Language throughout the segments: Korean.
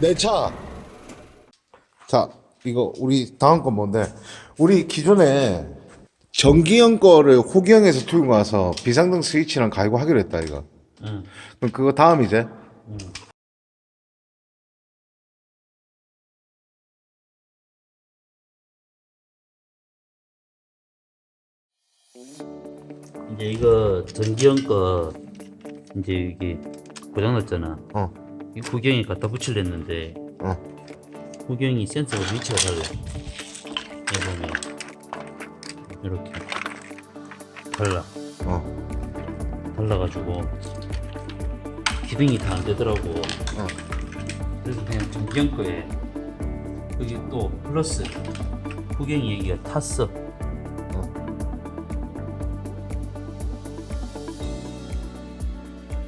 내 차. 자, 이거 우리 다음 건 뭔데? 우리 기존에 정기형 거를 호기형에서 들고 와서 비상등 스위치랑 갈고 하기로 했다 이거. 응. 그럼 그거 다음 이제 이제 이거 전기형 거 이제 이게 고장 났잖아. 어. 이 구경이 갖다 붙이려는데 어. 구경이 센서가 위치가 달라. 여기 보면 이렇게 달라. 어. 달라가지고 기능이 다 안 되더라고. 어. 그래서 그냥 전기형 거에 여기 또 플러스 후경이 여기가 탔어.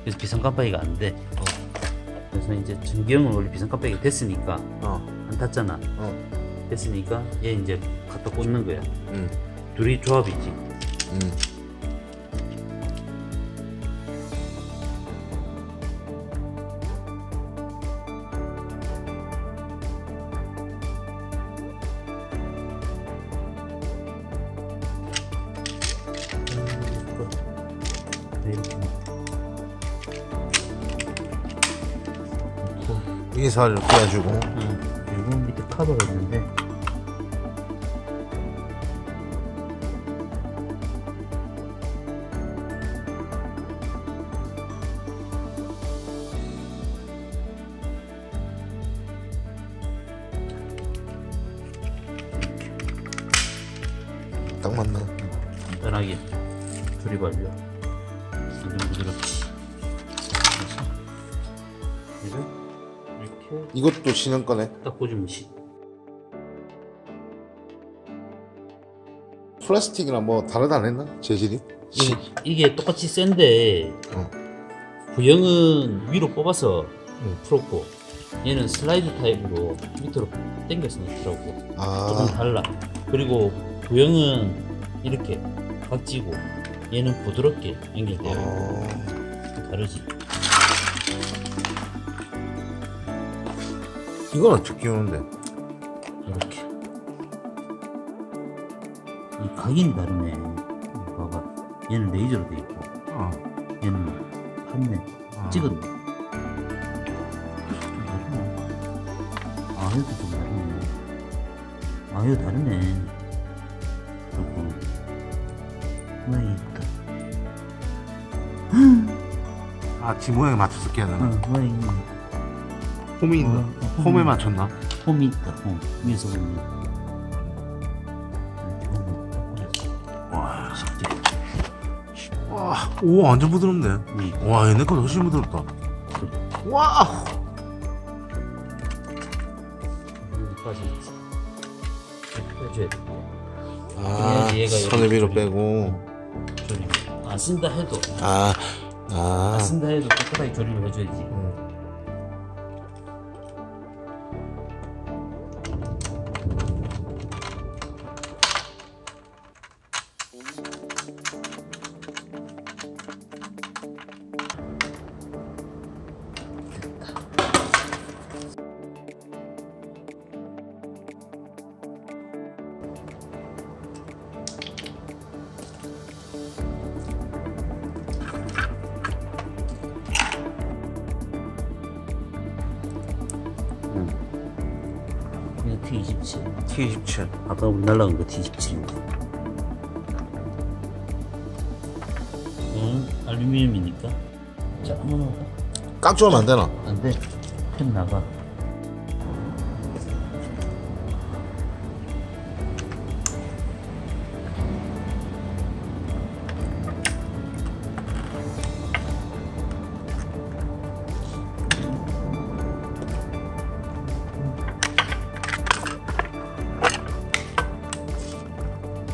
그래서 비상 깜빡이가 안 돼. 그래서 이제 전기형은 원래 비상 깜빡이가 됐으니까 어. 안 탔잖아. 어. 됐으니까 얘 이제 갖다 꽂는 거야. 응. 둘이 조합이지. 응. 살을 빼주고. 응. 그리고 밑에 카드가 있는데 딱 맞네. 간단하게 조립 완료. 이것도 신형 거네. 딱 시. 플라스틱이랑 뭐 다르다 안 했나? 재질이? 시. 이게 똑같이 센데 어. 구형은 위로 뽑아서 응. 풀었고 얘는 슬라이드 타입으로 밑으로 당겨서 넣더라고 조금 아. 달라 그리고 구형은 이렇게 각지고 얘는 부드럽게 연결돼요 어. 다르지 이건 어떻게 끼우는데? 이렇게 이 각인이 다르네 봐봐 얘는 레이저로 돼 있고 어. 얘는 판네 어. 찍었네 좀 다르네 아 이것도 좀 다르네 아 이거 다르네 조금 모양이 이쁘다 아, 지 모양에 맞춰서 어, 되나? 모양이 홈이 있나? 어, 어, 홈에 맞췄나? 홈이 있다 홈 위에서 보면 와. 와, 오, 완전 부드럽네. 응. 와, 얘네 거보다 훨씬 부드럽다. 와! 여기까지 있지 빼줘야 돼 아, 얘가 이렇게 위로. 빼고. 조립 안 쓴다 해도 아, 안 아. 쓴다 해도 깨끗하게 조립을 해줘야지 음. T27. T27. 아까 우리 날라간 거 T27 응 알루미늄이니까. 자 한번 넣어봐. 깍주면 안 되나? 안돼. 펜 나가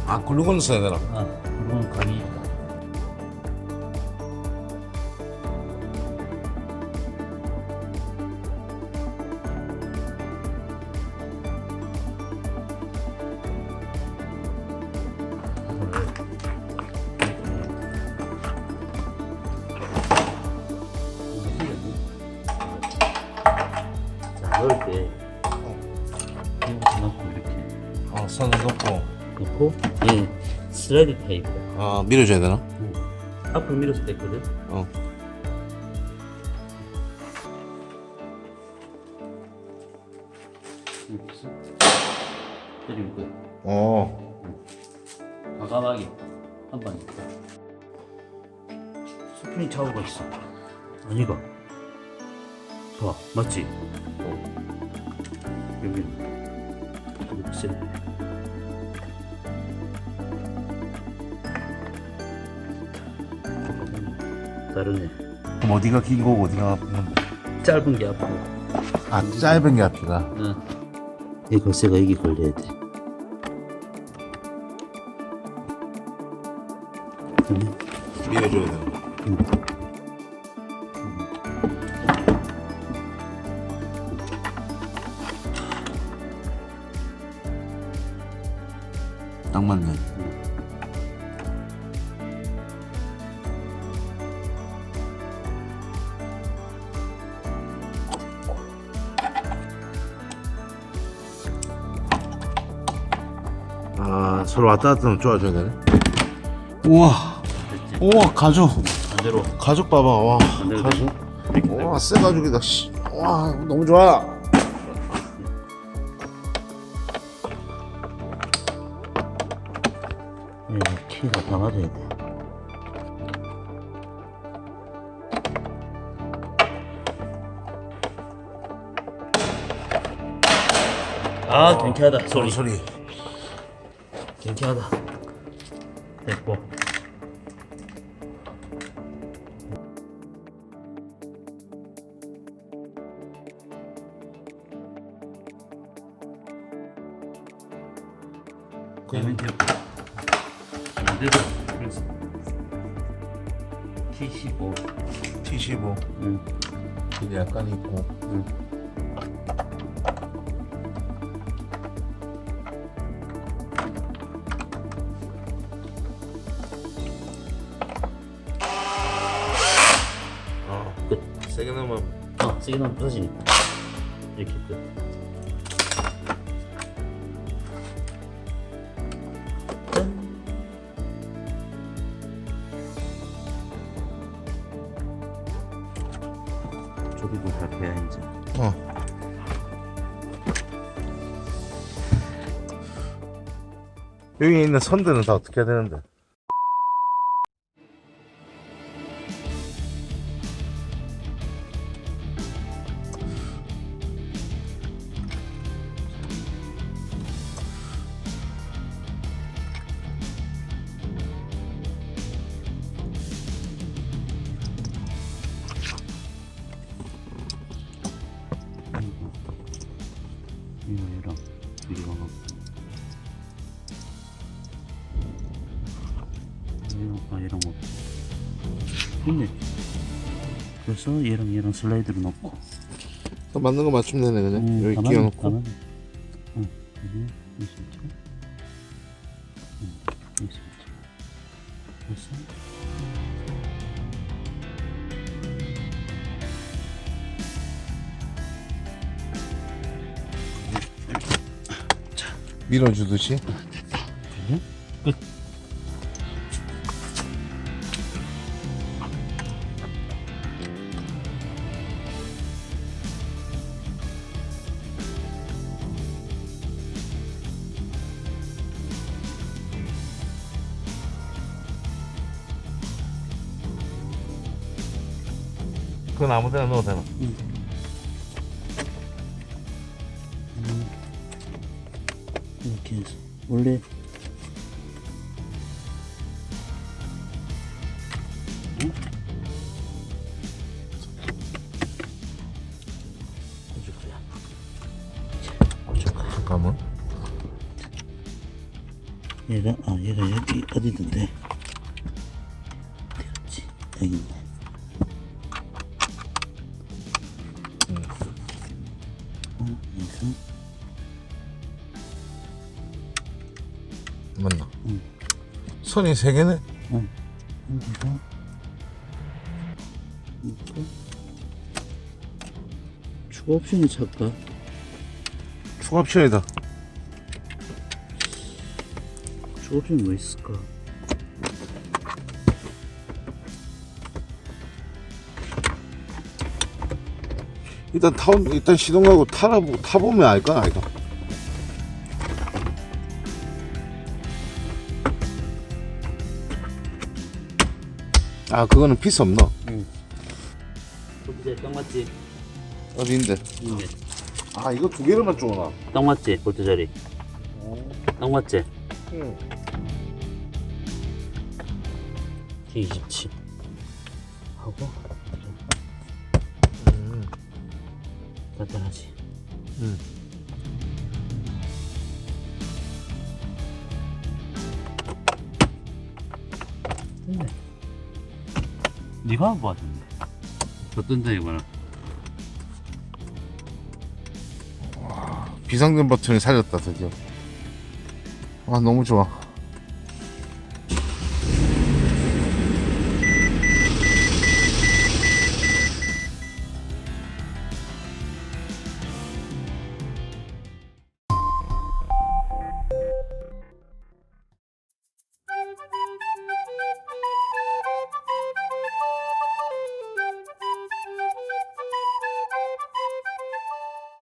아 글루건을 써야 되나? 어, 글루건 간이 넣을 때 이거 넣고 이렇게. 어, 선을 놓고. 놓고 예 슬라이드 타입 아, 밀어줘야 되나? 앞으로 밀어서 됐거든. 어. 때리고 끝 어. 과감하게 한번 스프링 좌우가 있어. 아니가 봐 맞지? 여기. 여기 세 다르네 그럼 어디가 긴 거고 어디가 아픈 건데? 짧은 게 앞으로 아, 짧은 게 앞이가. 응. 이 걸쇠가 여기 걸려야 돼 밀어줘야 되나? 딱 맞네. 아, 서로 왔다 갔다 하면 좋아져야 되네. 우와, 됐지? 우와, 가죽. 반대로 가죽 봐봐, 와. 반대로 가죽. 되고 와, 새 가죽이다, 씨. 와, 너무 좋아. 예, 키가 다 맞아야 돼. 아, 경쾌하다. 소리. 소리. 경쾌하다. 됐고. 그러면 됐고. 반대로. 그래서. T15. T15. 응. 이게 약간 있고. 응. 어, 세게 넣으면 부서지니까. 이렇게 끝. 짠. 저기도 다 돼야 이제. 어. 여기 있는 선들은 다 어떻게 해야 되는데? 이거 얘랑 이거 하고. 얘랑 아 얘랑 뭐. 근데 그래서 얘랑 얘랑 슬라이드를 넣고. 또 맞는 거 맞추면 되네, 그냥. 음, 여기 가만히, 끼워놓고. 가만히. 응, 여기 있었죠. 응, 있었죠. 됐어? 밀어주듯이. 끝. 그건 아무 데나 넣어도 되나? 이렇게 해서 원래 응? 잠깐만. 얘가 아 얘가 여기 어디던데? 어디였지? 여기 있네. 어, 여기서 선이 세 개네? 응. 이렇게 추가 옵션이 찾까? 추가 옵션이다. 옵션이 뭐 있을까? 일단 타 일단 시동 가고 타라 타보면 알까 아이가. 아 그거는 피스 없노 볼트 딱 맞지? 어디인데? 이게 아 이거 두 개로만 쪼나 딱 맞지? 볼트 자리 딱 맞지? 응. T27 하고 음. 간단하지 응. 네가 한거 같은데. 어떤다 이거는? 비상등 버튼을 살렸다 드디어. 아 너무 좋아